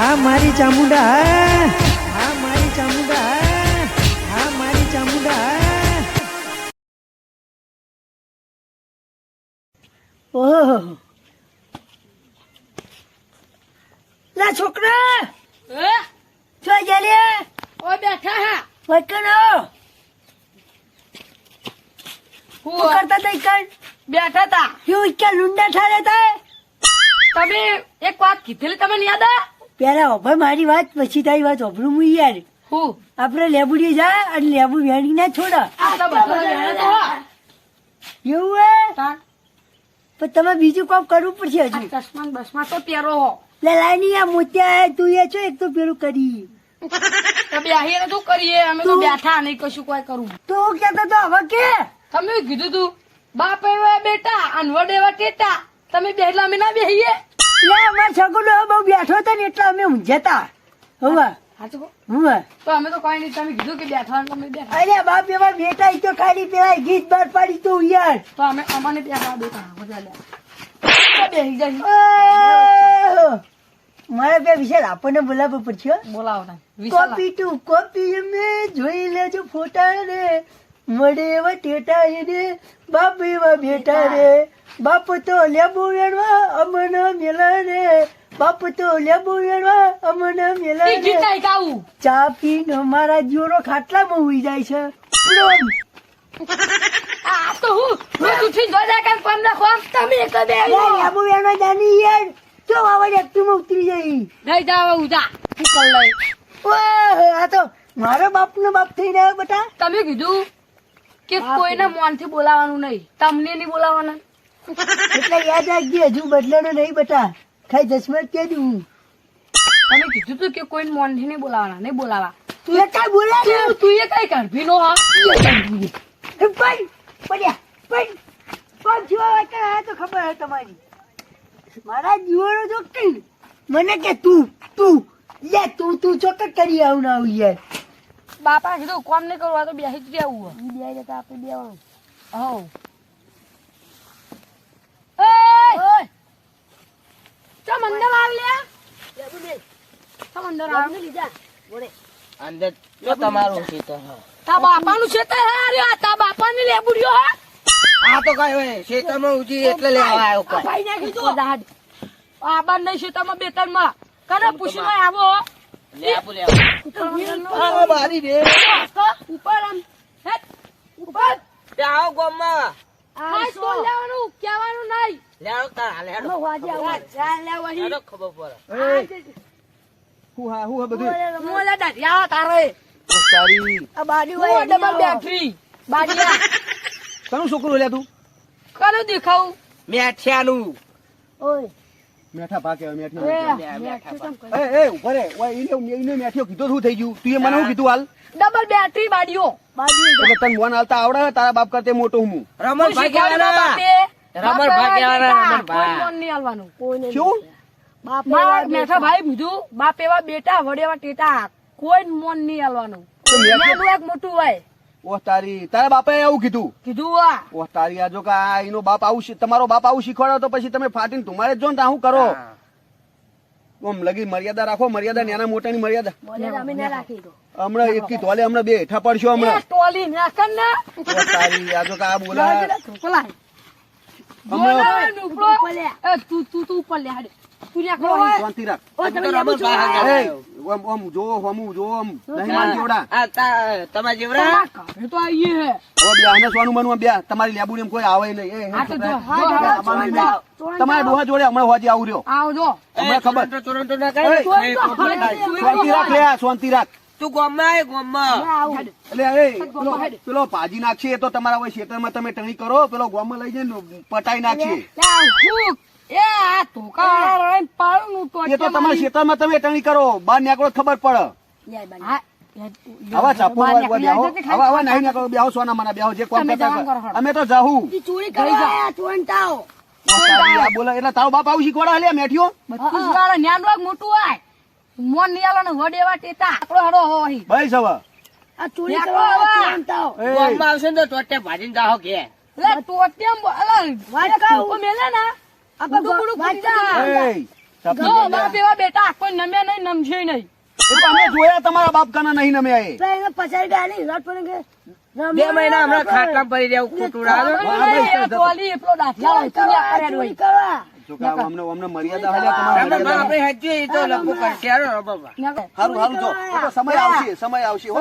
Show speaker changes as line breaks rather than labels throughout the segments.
હા મારી ચામુંડા હા મારી ચામુંડા હા મારી ચામુંડા. ઓહ. લા છોકરા.
હે?
છો જલે.
ઓ બેઠા હા.
વકનો
હું.
કરતા તઈ કણ?
બેઠા તા
શું ઈકણ લુંડા ઠારે તા?
તમે એક વાત કીધેલી તમને યાદ આ
પેલા ઓભર મારી વાત પછી તારી વાત ઓભરું હું યાર.
હું?
આપણે લેબુડી જા અને લેબુ વેણી ના છોડા. એવું હે? પણ તમે બીજું કામ કરવું પડશે હજુ.
ચશ્મા બસમા તો પહેરો હો.
લે લાઈની આ મોત્યા તું એ છો એક તો પેલું કરી.
બેહીને શું કરીએ અમે તો બેઠા નહીં કશું કોઈ કરવું
તો કેતો તો હવે કે?
તમે કીધું તું બાપ એવા બેટા અનવડ એવા ટેટા. તમે બેહલા અમે ના બેહીએ?
અમાર છગડો બહુ બેઠો હતો ને એટલે અમે ઊંઝતા હવે.
સાચું કહો?
હવે.
તો અમે તો કોઈ નહીં તમે કીધું કે બેઠા તમે બેઠા.
અરે બાપ એવા બેટા તો ખાલી પેલા ગીત બાર પાડી તું યાર.
તો અમે અમને બેઠા બેઠા જાય!
મારે બે વિશાલ આપણને બોલાવો પડશે.
બોલાવો
કોપી ટુ કોપી અમે જોઈ લેજો ફોટા રે. મળે એવા ટેટા એને. બાપ એવા બેટા રે. બાપ તો લેબુ વેણવા અમન મેલા રે. બાપ તો લેબુ વેણવા અમન મેલા રે. ચા પીને મારા જીવરો ખાટલામાં ઉઈ જાય છે.
આ તો હું રોજ તમે એક બે
લેબુ વેણવા જાની યાર. ચો આવાજ એકટીમાં ઉતરી જાય.
નહીં જાવ ઉજા. હું લઈ
ઓહ, આ તો મારો બાપ નો બાપ થઈ રહ્યો બેટા.
તમે કીધું? કે કોઈને મોનથી બોલાવાનું નહીં. તમને નહીં બોલાવાના
એટલે યાદ રાખજે હજુ બદલાનો નહીં બેટા ખાઈ જસમત કે દઉં
તમે કીધું તું કે કોઈને મોનથી નહીં બોલાવાના નહીં બોલાવા.
તું એ કઈ બોલ્યા
તું એ કઈ કરભી નો હા?
પણ પડ્યા પણ કોણ જીવા આ તો ખબર હે તમારી? મારા જીવનો જો કઈ મને કે તું તું લે તું તું ચોક્કસ કરી આવું ના આવું યાર.
બાપા કીધું કોમ નહીં કરવા તો બેસી જ રહેવું
ઈ બે જતા આપણે બેવાનું.
હો ઓય! ચમ અંદર આવ લે? ચમ અંદર આવ?
અંદર જો તમારું ખેતર હા.
તા બાપાનું ખેતર હે અરે આ તા બાપાની લેબુડિયો હે?
આ તો કઈ હોય એટલે લેવા આવ્યો કોઈ.
ભાઈ નાખી દો દાડ આ બાર નહીં ખેતરમાં બે ત્રણમાં. કને પૂછવા આવો.
લેવું, લેવું. આ બારી રે.
ઉપર આમ હેટ ઉપર.
તે આવો ગામમાં.
આ સ્ટોલ લેવાનું કહેવાનું નહીં.
લેવો તાર હાલે હેડો.
ચાલ લેવાની
હેડો ખબર પડે.
હું હા હું બધું.
હું ઓલા દાઢિયા તારે.
તારી.
આ બારી હોય
ડબલ બેટરી. બાડિયા
કનું છોકરું લે તું?
કનું દેખાવું.
મેઠિયાનું.
ઓય.
મેઠા પા કહેવાય
એ,
મેઠી
મેઠી કેમ કહે?
એ એ રે. ઓય એને એને મેઠીઓ કીધું શું થઈ ગયું? તું એ મને શું કીધું હાલ?
ડબલ બેટરી બાડીઓ.
બારી
એટલે તને મોન હાલતા આવડે તારા બાપ કરતે મોટો હું?
રમણભાઈ.
નહીં હાલવાનું.
શું?
બાપ
મેઠા ભાઈ બીજું બાપ એવા બેટા વડે એવા ટેટા. કોઈ મોન નહીં હાલવાનું.
તો મેઠો-
એક મોટું હોય.
ઓહ તારી તારા બાપાએ આવું કીધું?
કીધું આ.
ઓહ તારી આ જો કે આ એનો બાપ આવું તમારો બાપ આવું શીખવાડો તો પછી તમે ફાટીને તમારે જ જો ને તો શું કરો.
હા.
આમ લગી મર્યાદા રાખો મર્યાદા નાના મોટા ની મર્યાદા
અમે ના રાખી દો.
હમણાં એક તોલે હમણાં બે હેઠા પડશો હમણાં.
ટોલી નાખન ને.
ઓહ તારી આ જો કે બોલા.
તું તું તું ઉપર લે હાડે. તું રાખ
શાંતિ રાખ.
ઓ તમે
તો
લેવું છો
રમણભાઈ હાલ
એ,
આવ્યો.
આમ આમ જો હમું જો ઓમ નહીં માન જેવડા.
આ તા- તમારા જેવડા?
ઘરે તો આઈએ હે.
ઓ બે આને સોનું બનવું બે. તમારી લેબુડી કોઈ આવે નહીં. એ, એ. તમારા ડોહા જોડે હમણાં હોજી આવું રહ્યો.
આવજો
હમણાં ખબર?
એ, ના
એ, શાંતિ રાખ લે શાંતિ રાખ.
તું ગામમાં આય, ગામમાં.
એટલે એ પેલો પેલો ભાજી નાખશે એ તો તમારા હોય ખેતરમાં તમે ટણી કરો પેલો ગોમાં લઈ જઈને પટાઈ
હું એ આ ધોકા પાડું નું તો
એ તો તમારા ખેતરમાં તમે ટણી કરો. બહાર નીકળો ખબર પડે.
હા,
આવા ચાપો
બહાર
બેહો.
નીકળી
આવા આવા નહીં નીકળો. બેહો સોના મને બેહો જે કોમ કરતા
જવાનું કરો,
કરો.
હળો.
અમે તો જાહું.
ચોરી ચોંટાઓ
બોલે એટલે તારો બાપ આવું શીખવાડે લે મેઠિયો
બત્રીસ વાળા ન્યાન વાગ મોટું હોય. મોન નિયાલો ને વડ એવા ટેટા આપણો હડો હોય
ભાઈ સવા
આ ચોરી કરવા ચોંટાઓ
એ.
આવશે તો ટોટે ભાજીને જાહો
અલા મેલે ને બેટા કોઈ નમે નહીં નમશે નહીં.
એ જોયા તમારા બાપ કાના નહીં નમ્યા એ
બે મહિના હમણાં ખાટલા પડી રહ્યા ખોટું
તું
કે આ અમને અમને મર્યાદા હાલ્યા તમારા
આપણે હજુ એ તો લપુ કરશે હારો બાબા.
હારું હારું જો. સમય આવશે સમય આવશે હો.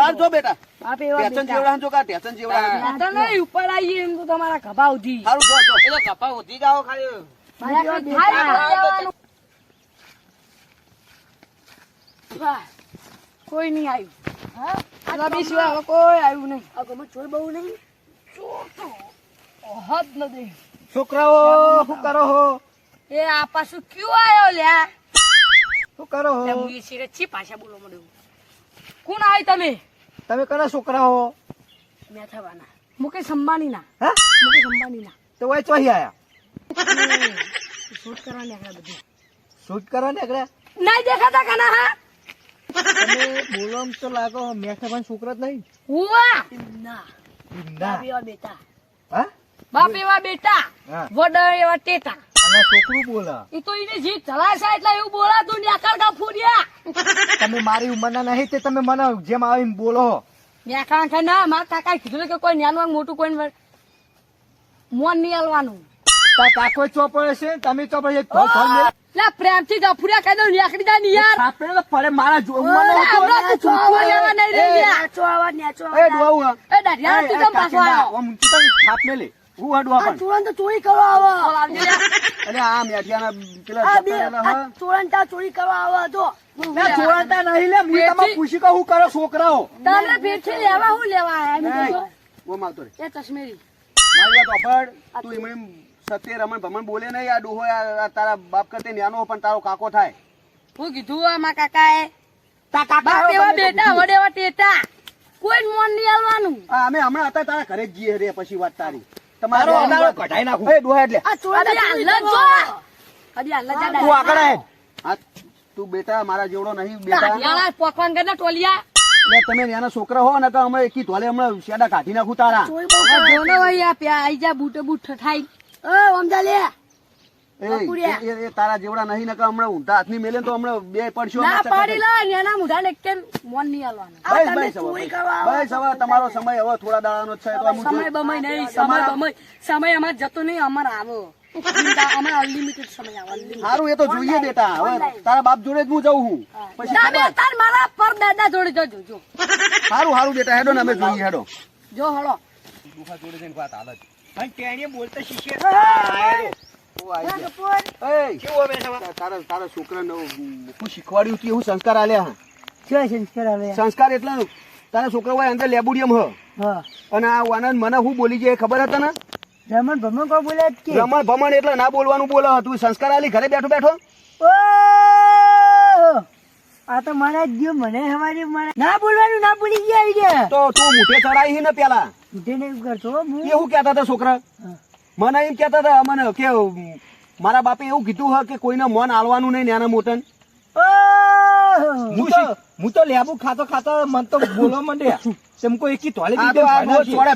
હાલ જો બેટા. ટેશન જેવડા જો કા ટેશન જેવડા
તો નહીં, ઉપર આવીએ એમ તો તમારા ખભા ઉધી.
હારું જો જો.
એ તો ઉધી જાઓ ખાલી.
થાય તો જવાનું. વાહ, કોઈ નહીં આવ્યું. રબી સિવાય હવે કોઈ આવ્યું નહીં. હદ નથી
છોકરાઓ શું કરો હો?
એ આ પાછું ક્યું આયો લ્યા?
શું કરો હો?
હું એ સિરે ચી ભાષા બોલવા માંડ્યું કોણ આય તમે?
તમે કના છોકરા હો
મેં થવાના. મુકેશ અંબાણીના.
હે?
મુકેશ અંબાણીના.
તો વાય ચોહી આયા?
શૂટ કરવા નીકળ્યા બધું.
શૂટ કરવા નીકળ્યા
નહીં દેખાતા કના હા?
તમે બોલો તો લાગો મેઠા પણ છોકરા જ નહીં.
ના.
ના
બેટા
હા?
બાપ એવા બેટા વડ એવા ટેટા.
અને છોકરું બોલા.
એ તો એને જીત ચલાશે એટલે એવું બોલાતું ને આકાર કા ફૂર્યા.
તમે મારી ઉંમરના નહીં તે તમે મને જેમ આવે બોલો
નેકાણ કાંખા ના મારા કાકા કીધું કે કોઈ નાનું મોટું કોઈ મોન નહીં હાલવાનું.
કાકો ચોપડે છે તમે ચોપડે
લે પ્રેમથી દઉં નીકળી યાર.
તો પડે મારા જો
ઓલે, હમણાં તું ચોખવા લેવા નહીં રહી ગયા.
એ ડોહા
એ દાઢિયા તું કેમ પાછો આવ્યો?
આમ તો થાપ લે હું હડવા પણ
તુરંત ચોરી કરવા આવો.
અરે આ મેઠિયાના પેલા જતા રહેલા હા.
મેં જોડતા નહીં લે હું તમે પૂછી કહું હું કરો છોકરાઓ.
તને ભેટથી લેવા હું લેવા આયા? એમ
એ,
કીધું.
ઓ માવતો રે
એ ચશ્મેરી.
મારી વાત ઓફડ તું એમણે સત્ય રમણ ભમણ બોલે નહીં આ ડોહો તારા બાપ કરતે નાનો પણ તારો કાકો થાય.
હું કીધું આ મારા કાકાએ.
તા કાકા
એવા બેટા ટેટા કોઈ મોન નહીં હાલવાનું.
અમે હમણાં હતા તારા ઘરે જ જઈએ રે પછી વાત તારો. તમારો
અનારો કઢાઈ નાખું.
એ ડોહા એટલે.
હજી હાલ જો. હજી હાલ જા
તું આગળ
આ તું બેટા મારા જેવડો નહીં બેટા.
દાઢિયાળા પોકવાન ટોલિયા.
એટલે તમે નાના છોકરા હો ને તો અમે એકી હમણાં શેડા કાઢી નાખું તારા.
ભાઈ આ પ્યા આઈ જા બૂટે બૂટ થાય
એ, એ એ- એ તારા જેવડા નહીં નકા હમણાં ઊંધા હાથની મેલે તો હમણાં બે પડશો
ના પાડી લા એના મુઢાને કેમ મોન નહીં આલવાનો
બસ, બસ. બસ, હવે તમારો સમય હવે થોડા દાડાનો છે તો હું
સમય બમય નહીં સમય બમય. સમય અમાર જતો નહીં અમાર આવો. અમાર અનલિમિટેડ સમય આવે unlimited.
સારું એ તો જોઈએ બેટા હવે તારા બાપ જોડે જ હું જઉં પછી
તમે
ખબર.
તાર મારા પર દાદા જોડે જજો
સારું સારું બેટા હેડો ને અમે જોઈએ હેડો.
જો હળો.
અને તેણે બોલતા શીખે
ઓ, આઈ ગયા. એય, તા- તારા તારા છોકરાને હું સંસ્કાર આલ્યા હા.
સંસ્કાર
સંસ્કાર એટલે તારા છોકરા હોય અંદર લેબુડિયમ મને હું બોલી જાય ખબર હતા ને
રમણ ભમણ કોઈ બોલ્યા કે
રમણ ભમણ એટલે ના બોલવાનું બોલે તું સંસ્કાર આલી ઘરે બેઠો બેઠો!
આ તો મારા જ ગયો મને હવારે ના બોલવાનું ના બોલી ગયા
તો તું મુઠે ચડાઈ ને પેલા
મુઠે નહીં કરતો
એવું કહેતા હતા છોકરા. મને એમ કહેતા હતા મને કે મારા બાપે એવું કીધું હ કે કોઈને મન આલવાનું નહીં નાના મોટા
હું તો લેબુ ખાતો ખાતો મન તો બોલો મંડ્યા તેમ કોઈ એકી તોલે
દીધો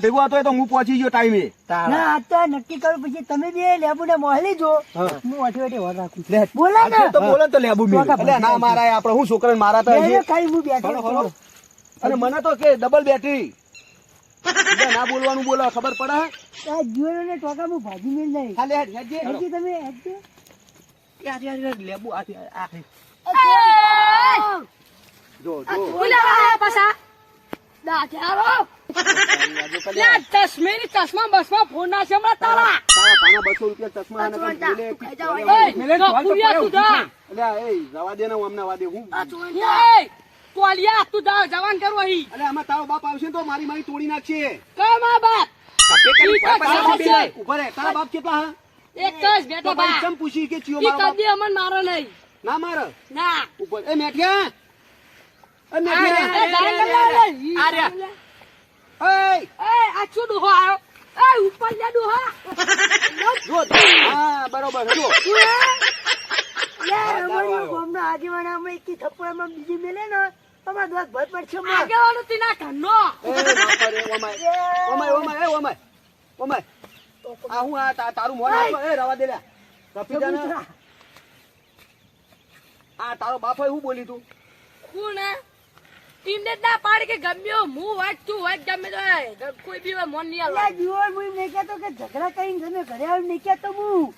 ભેગો હતો તો હું પહોંચી ગયો ટાઈમે.
ના આ તો નક્કી કરું પછી તમે બે લેબુ ને મોહલી જો.
હા.
અઠે અઠે વાત રાખું. બોલા ને.
તો બોલો તો લેબુ મે
એટલે ના મારા આપણે હું છોકરાને
મારા
તો
કઈ હું બેઠો.
અને મને તો કે ડબલ બેટરી ના બોલવાનું બોલો ખબર પડે?
આ જીવનો ને ટોકા હું ભાજી મેલ નહીં
ખાલે હેડ,
તમે હજી
યાર યાર યાર લેબુ આ
જો જો.
ચશ્મા બસમાં ફોન ના છે હમણાં તારા.
તારા ભાણા બસો રૂપિયા ચશ્મા અને મેલે
મેલે તો
જા
એ જવા દે ને હું અમને વાદે હું
એય, અલિયા તું જા જવાન કરો અહીં.
અરે આમાં તારો બાપ આવશે તો મારી મારી તોડી નાખશે.
કઈ મા બાપ? તો
તારા બાપ કેટલા હા?
એક જ બેટા બાપ.
ચમ પૂછી કે ચિયો મારો બાપ?
કદી અમન મારો નહીં.
ના મારે?
ના.
ઉપર એ મેઠિયા? એ
એ
મેઠિયા
અરે.
એય,
એ આ શું ડોહો આવ્યો એ ઉપર લે ડોહા.
જો હા બરોબર. જો
યાર અમારી ગામના આગેવાન અમે એકી થપ્પડમાં બીજી મેલે ને. તમારા દોસ્ત ભર પડશે
આગેવાનો તીના ઘરનો
એ બાપા રે, ઓમાય. ઓમાય, ઓમાય, ઓમાય. ઓમાય. આ હું આ તારું મોન એ રવા. આ બાપ હોય બોલી તું
કોણ હે? ટીમને ના પાડી કે ગમ્યો હું વાત તું વાત ગમે તો કોઈ બી મોન નહીં આલવાનું.
જીવન હું નહીં કહેતો કે ઝઘડા કરીને તમે ઘરે આવીને નહીં કહેતો હું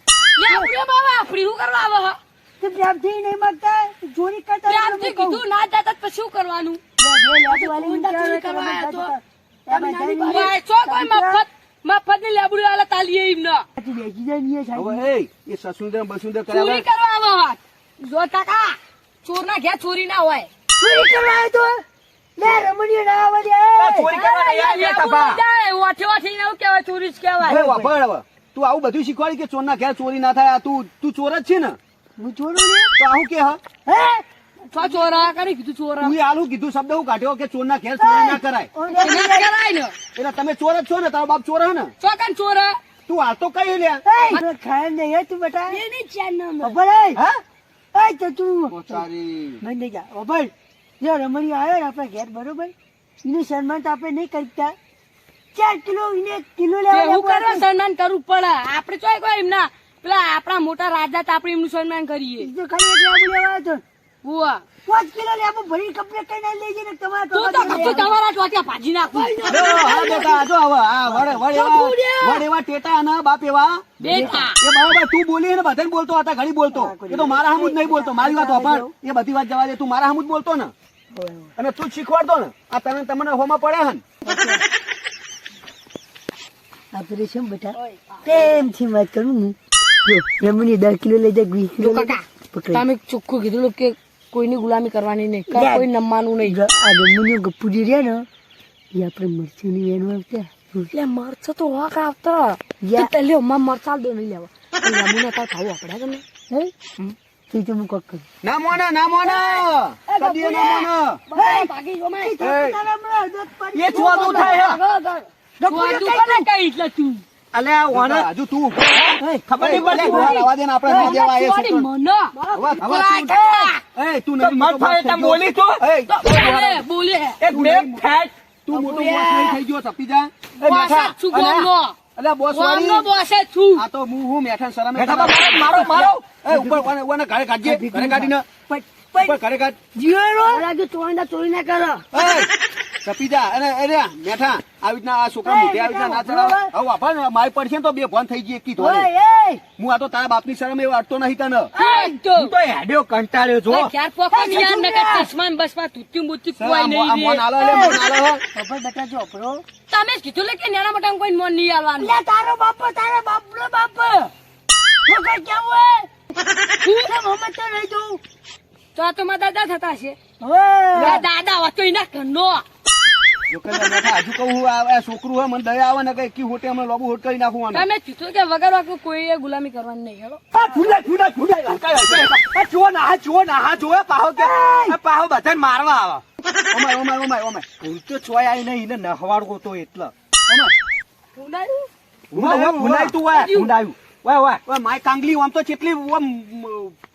આપણી બાબા, આપણી શું કરવા આવે હે?
તે પ્રેમથી નહીં માંગતા ચોરી કરતા
પ્રેમથી કીધું ના જાતા તો શું કરવાનું ચોરી મફતની લેબડી આલે તાલીએ એમને
બેસી જા ને સાહેબ.
હવે એ એ સસુંદર બસુંદર
ચોરી કરવા આવે વાત જો કાકા ચોર ના ઘેર ચોરી ના હોય
ચોરી કરવા આવ્યો તો લે રમણીયો ના આવે
ચોરી કરવા નહીં આવ્યા તપા.
ઓઠે ઓઠે ને એવું કહેવાય ચોરી જ કહેવાય
હવે તું આવું બધું શીખવાડી કે ચોરના ઘેર ચોરી ના થાય આ તું તું ચોર જ છે ને
હું ચોરું ને?
તો આવું કે હે.
છો ચોરા કરી કીધું ચોરા.
તું આલું કીધું શબ્દ હું કાઢ્યો કે ચોરના ઘેર ચોરી ના કરાય.
ના કરાય. ને
એટલે તમે ચોર જ છો ને તારો બાપ ચોર ને?
ચોકન ચોરા?
તું હાલ તો કઈ લ્યા
ખાય નહીં હે તું બેટા.
એની ચાર નામ
અભળ એ.
હા?
એ તો તું.
તારી
મને જા. અભળ જો રમણીયો આવ્યો ને આપણે ઘેર બરોબર? એનું સન્માન તો આપણે નહીં કરતા. ચાર કિલો એને એક કિલો લેવા
એવું કરવા સન્માન કરવું પડે આપણે ચોય કોઈ એમના પેલા આપણા મોટા રાજા તો આપણે એમનું સન્માન કરીએ.
તો ખાલી લેબુ લેવા તો.
બુઆ
પાંચ કિલો લેબુ ભરી કપડે કઈ લઈ જઈને તમારા
તું તો
ટોપા
કશું
જોડે.
તમારા ટોટિયા ભાજી નાખું.
હા બેટા જો હવે આ વડે વડ એવા વડ ટેટા અને બાપ એવા.
બેટા.
એ બરાબર તું બોલી ને બધાને બોલતો હતા ઘડી બોલતો. એ તો મારા હમું જ નહીં બોલતો. મારી વાત પણ એ બધી વાત જવા દે. તું મારા હમું બોલતો ને. અને તું શીખવાડતો ને. આ તને તમને હોમાં પડ્યા હે ને
આપણે શું બેટા. પ્રેમથી વાત કરું હું. જો રમણી દસ કિલો લઈ જાય વીસ કિલો.
તમે ચોખ્ખું કીધું કે કોઈની ગુલામી કરવાની નહીં. કોઈ નમવાનું નહીં.
આ રમણીયો ગપ્પુજી રહ્યા ને એ આપણે મરચીની વેન આવતા
એટલે મરચો તો વાક આવતા.
યા.
તો મરચા દો નહીં લેવા. લેબુના તાર ખાવું આપણે તમે
હે? તું તો હું કોક
ના મોના ના મોના કદી ના મોના
ભાગી જો મેં
એ,
તારા હમણાં અડધો પડી
એ ચોરું થાય હે. અલ્યા ઓને
હજુ તું
ખબર નહીં પડતી
ઊભા રહેવા દે આપણે નહીં દેવા એ હવે તું- એ, તું નથી
મત થાય
તા.
બોલી તું.
એ,
બોલે
એક બે ફેટ.
તું મોટો બોસ નહીં થઈ ગયો તપી જા.
એ મેઠા ગોમનો
અલે બોસ વાળી.
બોસ જ છું.
આ તો હું હું મેઠા શરમે
મારો મારો.
એ ઉપર ઓને ઘરે કાઢજે ઘરે કાઢીને. ઉપર ઘરે કાઢ.
ચોરી ચોરી ના કરો.
એ સપીજા અને અરે મેઠા. આવી રીતના આ છોકરા મોઢે આવી રીતના ના ચડાવે? હવે વાપર ને મારી પડશે તો બે ફોન થઈ જઈએ કીધું
ઓય, એ
હું આ તો તારા બાપની શરમ એ અડતો નહીં તને.
હું તો. હેડ્યો કંટાળ્યો જો
ક્યાર પોકો યાર નકર ચશ્મા ને બસમાં તૂટ્યું બૂટ્યું કોઈ
મો- આ મોન
રે.
આલો લે મોન આલો
ખબર બેટા જો અપરો
તમે જ કીધું લે કે નાના મોટા કોઈ મોન નહીં આલવાનું
લે તારો બાપ તારો બાપ. નો બાપ છોકરા કેવું હે? હું હમત તો રહી જઉં?
તો આ તો મારા દાદા થતા છે દાદા હોત તો એના ઘરનો.
હજુ કહું હું આ આ છોકરું હોય મને દયા આવે ને કે કી હોટે અમે લોબુ હોટ કરી નાખું
તમે કીધું કે વગર વાંકે કોઈએ ગુલામી કરવાની નહીં હેલો.
આ ફૂલાય ફૂલાય ફૂલાય ના, ના, આ પાહો કે પાહો બધાને મારવા આવે.
ઓમાય ઓમાય ઓમાય ઓમાય
ભૂલ તો ચોય આઈ નહીં એને નહવાડવો તો એટલે.
ભૂલાયું?
તું હોય
ઊંડાયું. વાહ
વાય માય કાંગલી આમ તો ચેટલી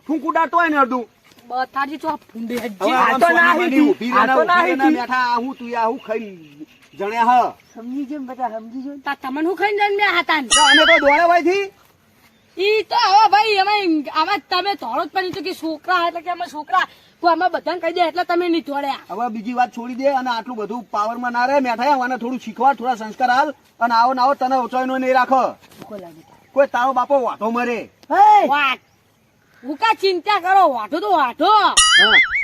ફૂંક ઉડાડતો હોય ને અડધું.
આ ભૂંડી હજી.
આ તો ના
સોની
હીધી.
બની ઊભી
આ તો ના
ઊભી રહે ને
હીધી.
મેઠા હું તું આ હું ખાઈને જણ્યા હ
સમજી જેમ બધા સમજી જો
તા તમન હું ખાઈને જન્મ્યા હતા ને?
અમે તો દોડે ભાઈ થી
ઈ તો હવે ભાઈ અમે આમાં તમે ધોળો જ પણ તો કે છોકરા એટલે કે અમે છોકરા તો આમાં બધાને કહી દે એટલે તમે નહીં ધોળ્યા
હવે બીજી વાત છોડી દે અને આટલું બધું પાવરમાં ના રહે મેઠા અને થોડું શીખવાડ થોડા સંસ્કાર હાલ અને આવો ને આવો તને ઓછાઈનો નહીં રાખો કોઈ તારો બાપો વાતો મરે
હે
વાટ ચિંતા કરો વાઢો તો વાઢો.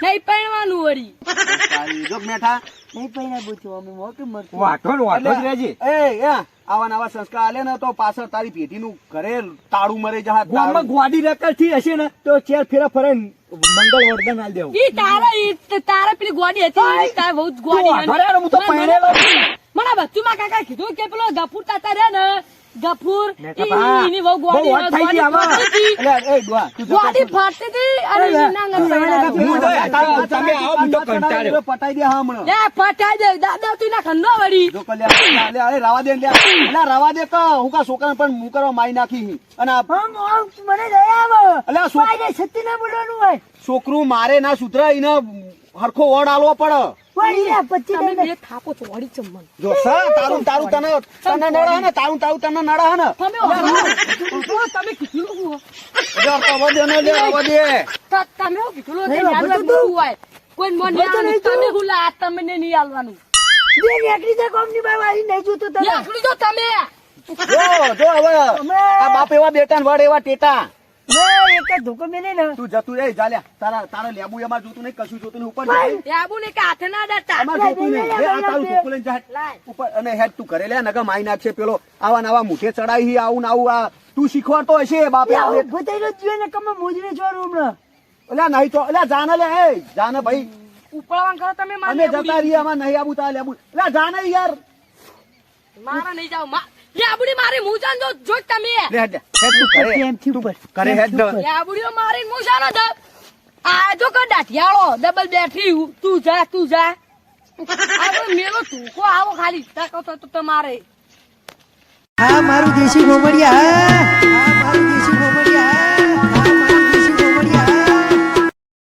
નહીં પહેણવાનું વળી.
તારી જો મેઠા
નહીં પૈણા પૂછો અમે મોટું મરતું
વાઢો ને વાંધો જ રહેજે.
એ એ આવા નવા સંસ્કાર આલે ને તો પાછળ તારી પેઢીનું ઘરે તાળું મરે જહા
ગામમાં ગોડી રકલથી હશે ને તો ચેર ફેરા ફરે મંગળ વર્ધન આલ દેવું.
ઈ તારા ઈ તારા પેલી ગોડી હતી તારા બહુ ગોડી
તું હું તો છું.
મને બચ્ચુમાં કાકા કીધું કે પેલો ગફુર તાતા રે ને ગફુર એની બહુ ગોડી ફાટતી હતી.
તમે આવો, કંટાળ્યો.
પટાઈ દે હમણાં.
લે દે દાદા તું ના ખંડો વળી
જો કર લે, લે, લે, અરે રવા દે અલા રવા દે કા હું કા છોકરાને પણ હું કરવા મારી નાખી અને
મને દયા આવે.
અલા
ના બોલવાનું હોય.
છોકરું મારે ના સુધરે એને હરખો વડ આલવો પડે.
તમે. કોઈ મને હું લા તમને નહીં આલવાનું.
બે નેકડી જા કોમની બાઈ વાળી નહીં જોતું તને.
આખલું જો તમે.
જો જો હવે આ બાપ એવા બેટા ને વડ એવા ટેટા. તું જતું રે જાલ્યા તારા તારા લેબુ એમાં જોતું નહીં કશું જોતું નહીં. ઉપર જાય.
ને કે હાથે ના ડરતા
આમાં જોતું નહીં. લે, આ તારું ધોકું લઈને જા. ઉપર અને હેડ તું કરે લે નકર માઈ નાખશે પેલો. આવા નવા મુઠે ચડાઈ આવું ને આવું આ તું શીખવાડતો હશે બાપે. આવે
ઊભો થઈને જ જોઈએ ને કમે
અલ્યા નહીં તો અલ્યા જાને લે એ જાને ભાઈ.
ઉપળવાન કરો તમે મારે
અમે જતા રહીએ આમાં નહીં આવું તા લેબુ. અલ્યા જાને યાર.
મારા નહીં જાવ મા લે મારી મુજાન જો જો તમે.
હેડ હેડ તું કરે.
પ્રેમથી ઉપર
કરે હેડ
લે મારી હું દ. આ જો કે દાઠિયાળો ડબલ બેટરી તું જા તું જા. આ મેલો તું કો આવો ખાલી. તાકો તો તો તમારે.
હા મારું દેશી ગોમડિયા હા.